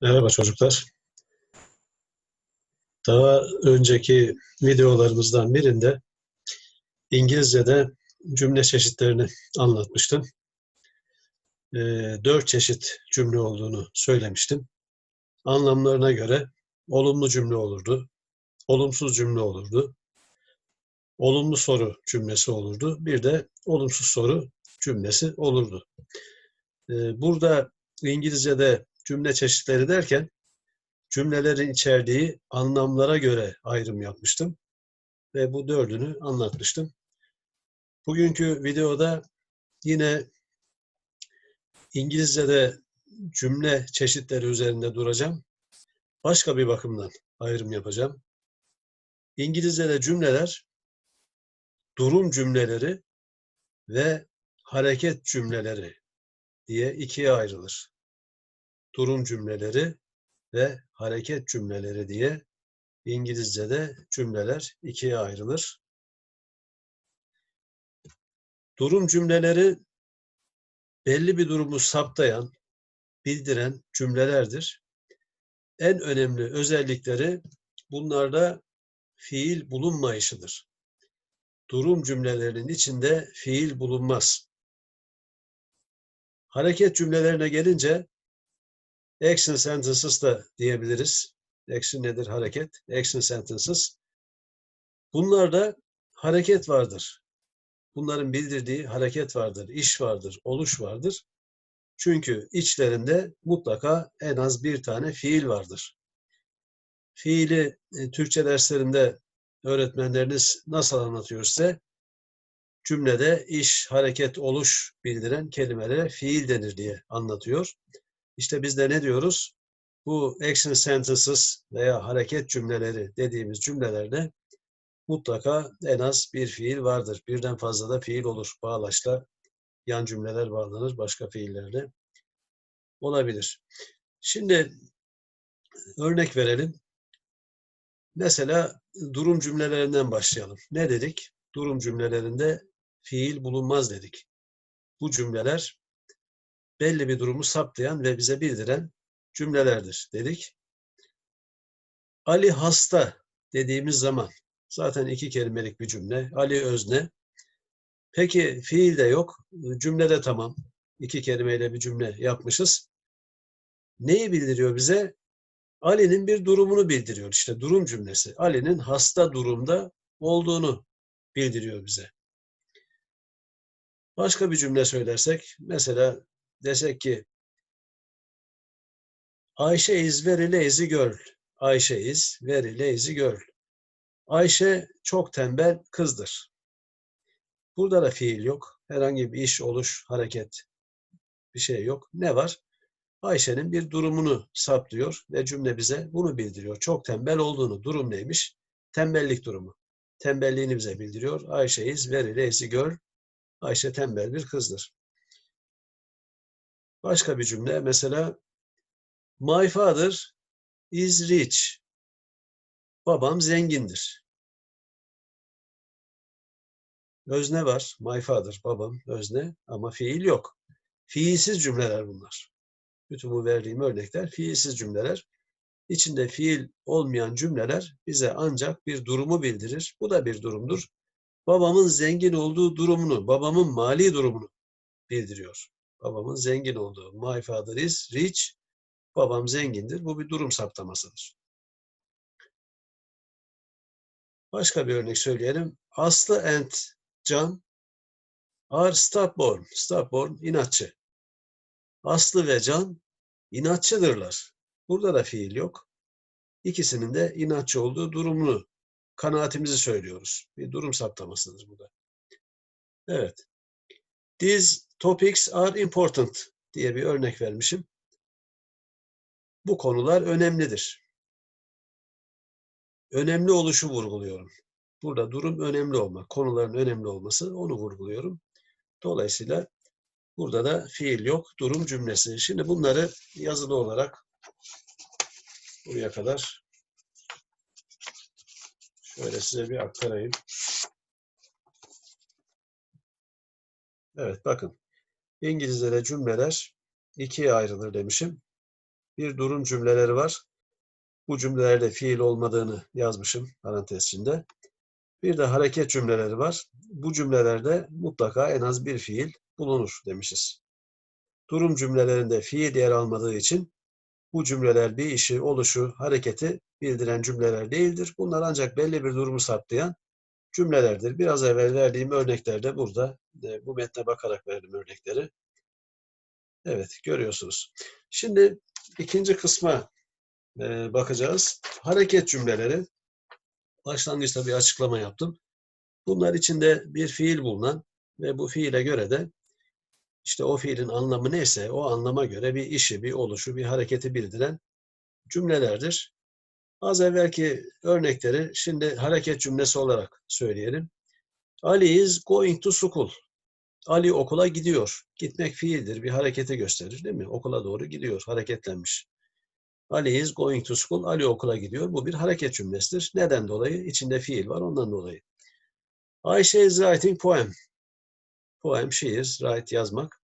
Merhaba çocuklar. Daha önceki videolarımızdan birinde İngilizce'de cümle çeşitlerini anlatmıştım. Ee, dört çeşit cümle olduğunu söylemiştim. Anlamlarına göre olumlu cümle olurdu, olumsuz cümle olurdu, olumlu soru cümlesi olurdu, bir de olumsuz soru cümlesi olurdu. Ee, burada İngilizce'de cümle çeşitleri derken cümlelerin içerdiği anlamlara göre ayrım yapmıştım ve bu dördünü anlatmıştım. Bugünkü videoda yine İngilizce'de cümle çeşitleri üzerinde duracağım. Başka bir bakımdan ayrım yapacağım. İngilizce'de cümleler durum cümleleri ve hareket cümleleri diye ikiye ayrılır. Durum cümleleri ve hareket cümleleri diye İngilizce'de cümleler ikiye ayrılır. Durum cümleleri belli bir durumu saptayan, bildiren cümlelerdir. En önemli özellikleri bunlarda fiil bulunmayışıdır. Durum cümlelerinin içinde fiil bulunmaz. Hareket cümlelerine gelince action sentences da diyebiliriz. Action nedir? Hareket. Action sentences. Bunlarda hareket vardır. Bunların bildirdiği hareket vardır, iş vardır, oluş vardır. Çünkü içlerinde mutlaka en az bir tane fiil vardır. Fiili e, Türkçe derslerinde öğretmenleriniz nasıl anlatıyor size? Cümlede iş, hareket, oluş bildiren kelimelere fiil denir diye anlatıyor. İşte biz de ne diyoruz? Bu action sentences veya hareket cümleleri dediğimiz cümlelerde mutlaka en az bir fiil vardır. Birden fazla da fiil olur. Bağlaçla yan cümleler bağlanır başka fiillerle. Olabilir. Şimdi örnek verelim. Mesela durum cümlelerinden başlayalım. Ne dedik? Durum cümlelerinde fiil bulunmaz dedik. Bu cümleler belli bir durumu saptayan ve bize bildiren cümlelerdir dedik. Ali hasta dediğimiz zaman zaten iki kelimelik bir cümle. Ali özne. Peki fiil de yok. Cümle de tamam. İki kelimeyle bir cümle yapmışız. Neyi bildiriyor bize? Ali'nin bir durumunu bildiriyor. İşte durum cümlesi. Ali'nin hasta durumda olduğunu bildiriyor bize. Başka bir cümle söylersek, mesela desek ki Ayşe is very lazy girl. Ayşe is very lazy girl. Ayşe çok tembel kızdır. Burada da fiil yok. Herhangi bir iş, oluş, hareket bir şey yok. Ne var? Ayşe'nin bir durumunu saptıyor ve cümle bize bunu bildiriyor. Çok tembel olduğunu. Durum neymiş? Tembellik durumu. Tembelliğini bize bildiriyor. Ayşe is very lazy girl. Ayşe tembel bir kızdır. Başka bir cümle mesela My father is rich. Babam zengindir. Özne var. My father, babam, özne ama fiil yok. Fiilsiz cümleler bunlar. Bütün bu verdiğim örnekler fiilsiz cümleler. İçinde fiil olmayan cümleler bize ancak bir durumu bildirir. Bu da bir durumdur. Babamın zengin olduğu durumunu, babamın mali durumunu bildiriyor. Babamın zengin olduğu. My father is rich. Babam zengindir. Bu bir durum saptamasıdır. Başka bir örnek söyleyelim. Aslı and Can are stubborn. Stubborn, inatçı. Aslı ve Can inatçıdırlar. Burada da fiil yok. İkisinin de inatçı olduğu durumunu, kanaatimizi söylüyoruz. Bir durum saptamasıdır bu da. Evet. These topics are important diye bir örnek vermişim. Bu konular önemlidir. Önemli oluşu vurguluyorum. Burada durum önemli olmak, konuların önemli olması onu vurguluyorum. Dolayısıyla burada da fiil yok, durum cümlesi. Şimdi bunları yazılı olarak buraya kadar şöyle size bir aktarayım. Evet bakın. İngilizce'de cümleler ikiye ayrılır demişim. bir durum cümleleri var. Bu cümlelerde fiil olmadığını yazmışım parantez içinde. Bir de hareket cümleleri var. Bu cümlelerde mutlaka en az bir fiil bulunur demişiz. Durum cümlelerinde fiil yer almadığı için bu cümleler bir işi, oluşu, hareketi bildiren cümleler değildir. Bunlar ancak belli bir durumu saptayan cümlelerdir. Biraz evvel verdiğim örneklerde burada bu metne bakarak verdim örnekleri. Evet, görüyorsunuz. Şimdi ikinci kısma e, bakacağız. Hareket cümleleri. Başlangıçta bir açıklama yaptım. Bunlar içinde bir fiil bulunan ve bu fiile göre de işte o fiilin anlamı neyse o anlama göre bir işi, bir oluşu, bir hareketi bildiren cümlelerdir. Az evvelki örnekleri şimdi hareket cümlesi olarak söyleyelim. Ali is going to school. Ali okula gidiyor. Gitmek fiildir, bir hareketi gösterir değil mi? Okula doğru gidiyor, hareketlenmiş. Ali is going to school. Ali okula gidiyor. Bu bir hareket cümlesidir. Neden dolayı? İçinde fiil var, ondan dolayı. Ayşe is writing poem. Poem, şiir, write yazmak.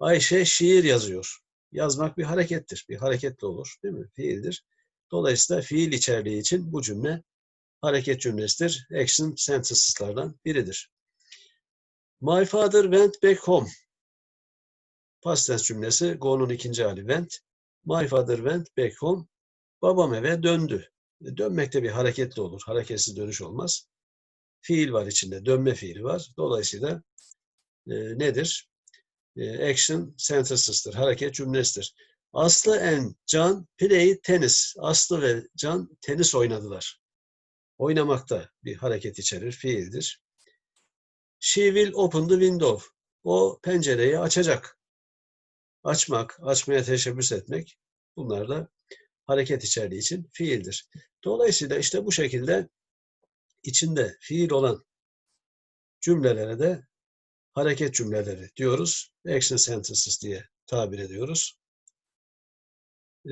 Ayşe şiir yazıyor. Yazmak bir harekettir. Bir hareketli olur değil mi? Fiildir. Dolayısıyla fiil içerdiği için bu cümle hareket cümlesidir. Action sentences'lardan biridir. My father went back home. Past tense cümlesi go'nun ikinci hali went. My father went back home. Babam eve döndü. E, dönmekte bir hareketli olur. Hareketsiz dönüş olmaz. Fiil var içinde. Dönme fiili var. Dolayısıyla e, nedir? E, action sentences'tır. Hareket cümlesidir. Aslı and Can play tenis. Aslı ve Can tenis oynadılar. Oynamakta bir hareket içerir, fiildir. She will open the window. O pencereyi açacak. Açmak, açmaya teşebbüs etmek bunlar da hareket içerdiği için fiildir. Dolayısıyla işte bu şekilde içinde fiil olan cümlelere de hareket cümleleri diyoruz. Action sentences diye tabir ediyoruz.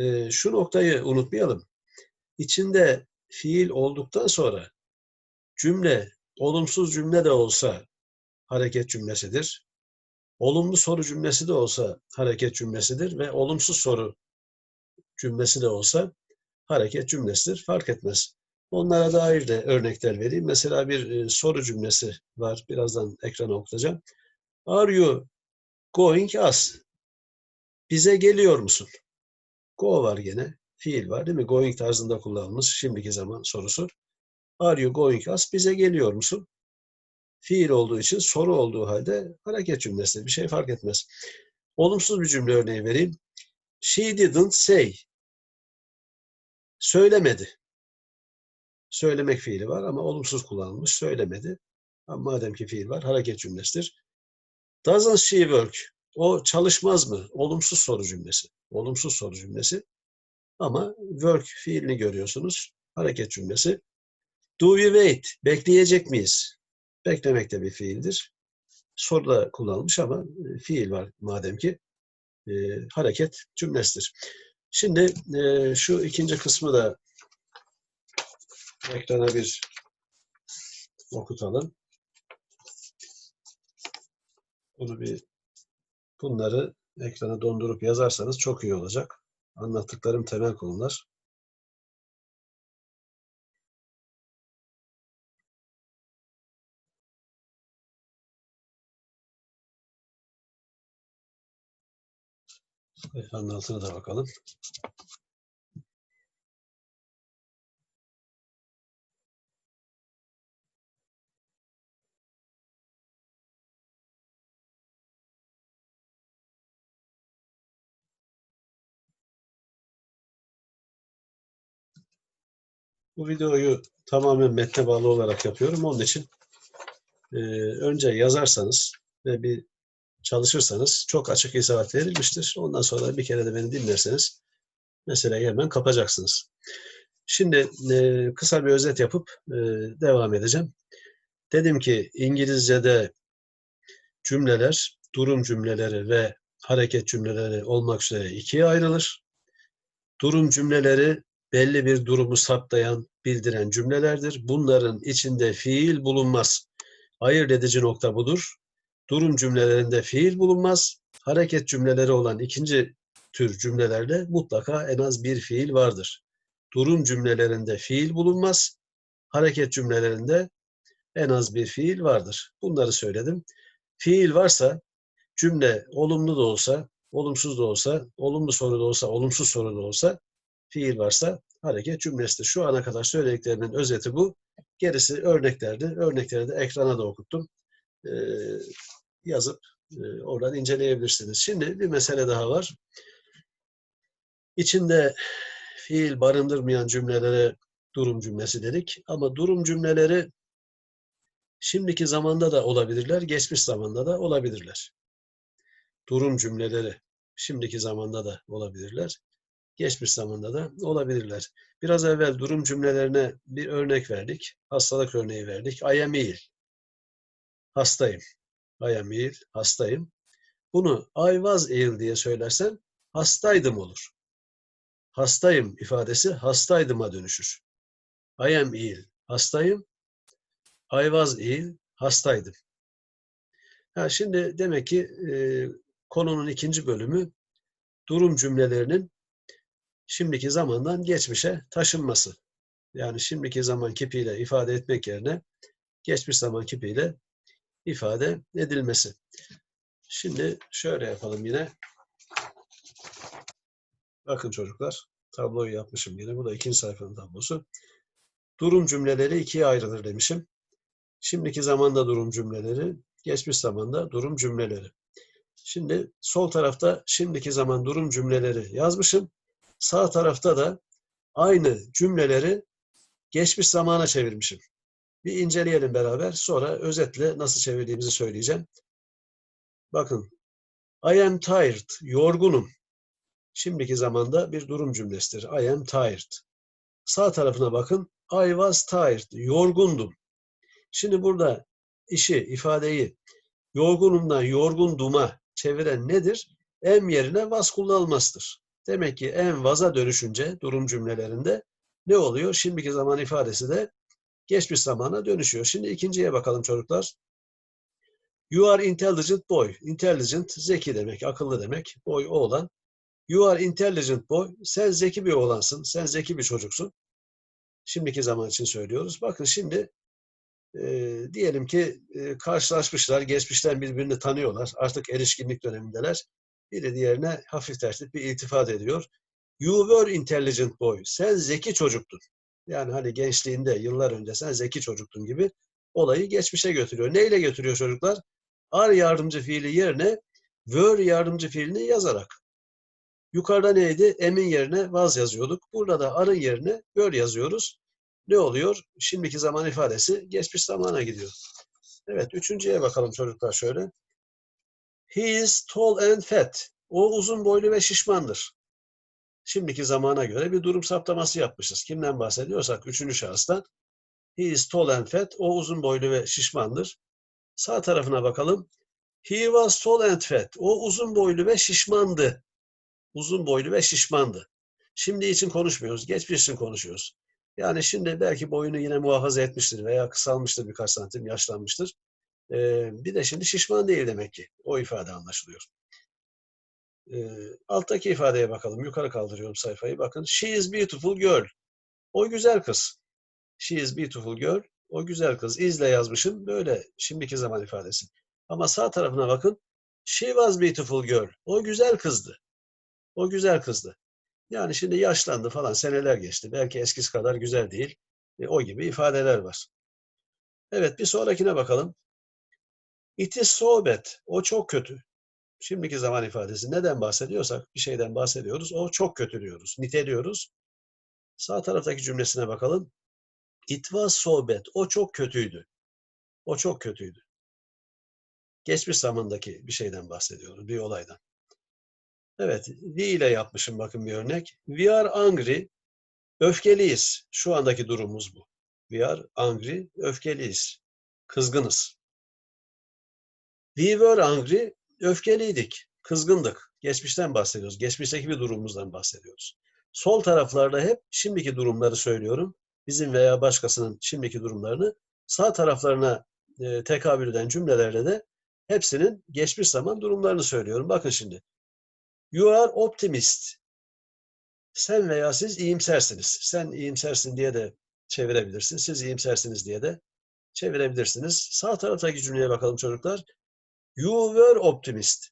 Ee, şu noktayı unutmayalım. İçinde fiil olduktan sonra cümle olumsuz cümle de olsa hareket cümlesidir. Olumlu soru cümlesi de olsa hareket cümlesidir ve olumsuz soru cümlesi de olsa hareket cümlesidir. Fark etmez. Onlara dair de örnekler vereyim. Mesela bir e, soru cümlesi var. Birazdan ekrana okutacağım. Are you going us? Bize geliyor musun? Go var gene. Fiil var değil mi? Going tarzında kullanılmış. Şimdiki zaman sorusu. Are you going us? Bize geliyor musun? Fiil olduğu için soru olduğu halde hareket cümlesi. Bir şey fark etmez. Olumsuz bir cümle örneği vereyim. She didn't say. Söylemedi. Söylemek fiili var ama olumsuz kullanılmış. Söylemedi. Ama madem ki fiil var, hareket cümlesidir. Doesn't she work? O çalışmaz mı? Olumsuz soru cümlesi. Olumsuz soru cümlesi. Ama work fiilini görüyorsunuz. Hareket cümlesi. Do we wait? Bekleyecek miyiz? Beklemek de bir fiildir. Soruda kullanılmış ama e, fiil var madem ki e, hareket cümlesidir. Şimdi e, şu ikinci kısmı da ekrana bir okutalım. Bunu bir bunları ekrana dondurup yazarsanız çok iyi olacak. Anlattıklarım temel konular. Ekranın altına da bakalım. Bu videoyu tamamen metne bağlı olarak yapıyorum. Onun için e, önce yazarsanız ve bir çalışırsanız çok açık izahat verilmiştir. Ondan sonra bir kere de beni dinlerseniz meseleyi hemen kapacaksınız. Şimdi e, kısa bir özet yapıp e, devam edeceğim. Dedim ki İngilizce'de cümleler, durum cümleleri ve hareket cümleleri olmak üzere ikiye ayrılır. Durum cümleleri belli bir durumu saptayan, bildiren cümlelerdir. Bunların içinde fiil bulunmaz. Ayırt edici nokta budur. Durum cümlelerinde fiil bulunmaz. Hareket cümleleri olan ikinci tür cümlelerde mutlaka en az bir fiil vardır. Durum cümlelerinde fiil bulunmaz. Hareket cümlelerinde en az bir fiil vardır. Bunları söyledim. Fiil varsa cümle olumlu da olsa, olumsuz da olsa, olumlu soru da olsa, olumsuz soru da olsa fiil varsa hareket cümlesidir. Şu ana kadar söylediklerimin özeti bu. Gerisi örneklerdi. Örnekleri de ekrana da okuttum. Ee, yazıp e, oradan inceleyebilirsiniz. Şimdi bir mesele daha var. İçinde fiil barındırmayan cümlelere durum cümlesi dedik. Ama durum cümleleri şimdiki zamanda da olabilirler, geçmiş zamanda da olabilirler. Durum cümleleri şimdiki zamanda da olabilirler, geçmiş zamanda da olabilirler. Biraz evvel durum cümlelerine bir örnek verdik. Hastalık örneği verdik. I am ill. Hastayım. I am ill. Hastayım. Bunu I was ill diye söylersen hastaydım olur. Hastayım ifadesi hastaydıma dönüşür. I am ill. Hastayım. I was ill. Hastaydım. Ha, şimdi demek ki e, konunun ikinci bölümü durum cümlelerinin şimdiki zamandan geçmişe taşınması. Yani şimdiki zaman kipiyle ifade etmek yerine geçmiş zaman kipiyle ifade edilmesi. Şimdi şöyle yapalım yine. Bakın çocuklar, tabloyu yapmışım yine. Bu da ikinci sayfanın tablosu. Durum cümleleri ikiye ayrılır demişim. Şimdiki zamanda durum cümleleri, geçmiş zamanda durum cümleleri. Şimdi sol tarafta şimdiki zaman durum cümleleri yazmışım. Sağ tarafta da aynı cümleleri geçmiş zamana çevirmişim. Bir inceleyelim beraber. Sonra özetle nasıl çevirdiğimizi söyleyeceğim. Bakın. I am tired. Yorgunum. Şimdiki zamanda bir durum cümlesidir. I am tired. Sağ tarafına bakın. I was tired. Yorgundum. Şimdi burada işi, ifadeyi yorgunumdan yorgunduma çeviren nedir? Em yerine was kullanılmasıdır. Demek ki em was'a dönüşünce durum cümlelerinde ne oluyor? Şimdiki zaman ifadesi de geçmiş zamana dönüşüyor. Şimdi ikinciye bakalım çocuklar. You are intelligent boy. Intelligent, zeki demek, akıllı demek. Boy, oğlan. You are intelligent boy. Sen zeki bir oğlansın. Sen zeki bir çocuksun. Şimdiki zaman için söylüyoruz. Bakın şimdi e, diyelim ki e, karşılaşmışlar, geçmişten birbirini tanıyorlar. Artık erişkinlik dönemindeler. Biri diğerine hafif tertip bir iltifat ediyor. You were intelligent boy. Sen zeki çocuktun. Yani hani gençliğinde, yıllar önce sen zeki çocuktun gibi olayı geçmişe götürüyor. Neyle götürüyor çocuklar? Are yardımcı fiili yerine were yardımcı fiilini yazarak. Yukarıda neydi? Emin yerine was yazıyorduk. Burada da arın yerine were yazıyoruz. Ne oluyor? Şimdiki zaman ifadesi geçmiş zamana gidiyor. Evet, üçüncüye bakalım çocuklar şöyle. He is tall and fat. O uzun boylu ve şişmandır. Şimdiki zamana göre bir durum saptaması yapmışız. Kimden bahsediyorsak üçüncü şahıstan. He is tall and fat. O uzun boylu ve şişmandır. Sağ tarafına bakalım. He was tall and fat. O uzun boylu ve şişmandı. Uzun boylu ve şişmandı. Şimdi için konuşmuyoruz. Geçmiş için konuşuyoruz. Yani şimdi belki boyunu yine muhafaza etmiştir veya kısalmıştır birkaç santim, yaşlanmıştır. Ee, bir de şimdi şişman değil demek ki. O ifade anlaşılıyor. Ee, alttaki ifadeye bakalım. Yukarı kaldırıyorum sayfayı. Bakın. She is beautiful girl. O güzel kız. She is beautiful girl. O güzel kız. İzle yazmışım. Böyle şimdiki zaman ifadesi. Ama sağ tarafına bakın. She was beautiful girl. O güzel kızdı. O güzel kızdı. Yani şimdi yaşlandı falan seneler geçti. Belki eskisi kadar güzel değil. E, o gibi ifadeler var. Evet bir sonrakine bakalım. It is so bad. O çok kötü. Şimdiki zaman ifadesi. Neden bahsediyorsak bir şeyden bahsediyoruz. O çok kötü diyoruz. Niteliyoruz. Sağ taraftaki cümlesine bakalım. It was so bad. O çok kötüydü. O çok kötüydü. Geçmiş zamandaki bir şeyden bahsediyoruz. Bir olaydan. Evet, we ile yapmışım bakın bir örnek. We are angry. Öfkeliyiz. Şu andaki durumumuz bu. We are angry. Öfkeliyiz. Kızgınız. We were angry. Öfkeliydik. Kızgındık. Geçmişten bahsediyoruz. Geçmişteki bir durumumuzdan bahsediyoruz. Sol taraflarda hep şimdiki durumları söylüyorum. Bizim veya başkasının şimdiki durumlarını. Sağ taraflarına e, tekabül eden cümlelerle de hepsinin geçmiş zaman durumlarını söylüyorum. Bakın şimdi. You are optimist. Sen veya siz iyimsersiniz. Sen iyimsersin diye de çevirebilirsin. Siz iyimsersiniz diye de çevirebilirsiniz. Sağ taraftaki cümleye bakalım çocuklar. You were optimist.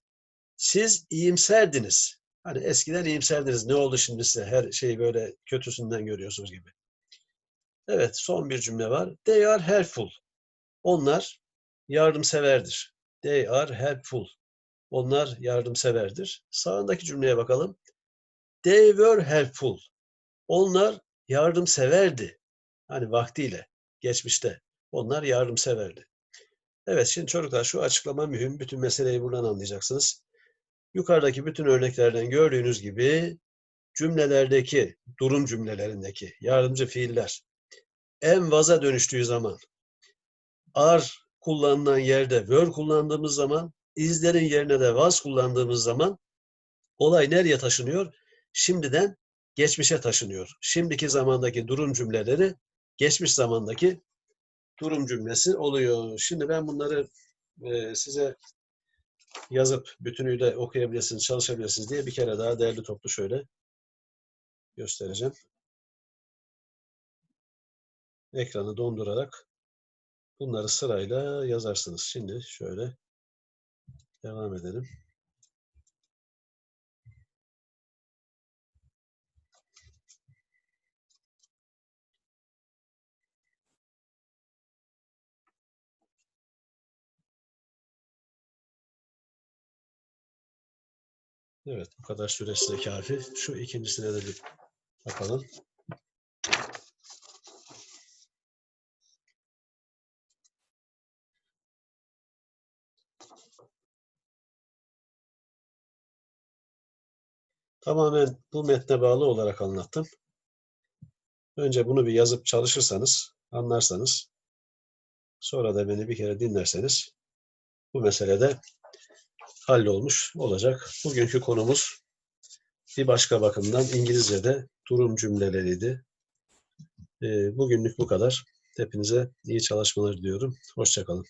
Siz iyimserdiniz. Hani eskiden iyimserdiniz. Ne oldu şimdi size? Her şeyi böyle kötüsünden görüyorsunuz gibi. Evet, son bir cümle var. They are helpful. Onlar yardımseverdir. They are helpful. Onlar yardımseverdir. Sağındaki cümleye bakalım. They were helpful. Onlar yardımseverdi. Hani vaktiyle, geçmişte. Onlar yardımseverdi. Evet, şimdi çocuklar şu açıklama mühim. Bütün meseleyi buradan anlayacaksınız. Yukarıdaki bütün örneklerden gördüğünüz gibi cümlelerdeki, durum cümlelerindeki yardımcı fiiller en vaza dönüştüğü zaman ar kullanılan yerde were kullandığımız zaman izlerin yerine de was kullandığımız zaman olay nereye taşınıyor? Şimdiden geçmişe taşınıyor. Şimdiki zamandaki durum cümleleri geçmiş zamandaki durum cümlesi oluyor. Şimdi ben bunları e, size yazıp bütünüyle okuyabilirsiniz, çalışabilirsiniz diye bir kere daha değerli toplu şöyle göstereceğim. Ekranı dondurarak bunları sırayla yazarsınız. Şimdi şöyle devam edelim. Evet, bu kadar süresi de kafi. Şu ikincisine de bir bakalım. Tamamen bu metne bağlı olarak anlattım. Önce bunu bir yazıp çalışırsanız, anlarsanız, sonra da beni bir kere dinlerseniz bu meselede hallolmuş olacak. Bugünkü konumuz bir başka bakımdan İngilizce'de durum cümleleriydi. Ee, Bugünlük bu kadar. Hepinize iyi çalışmalar diliyorum. Hoşçakalın.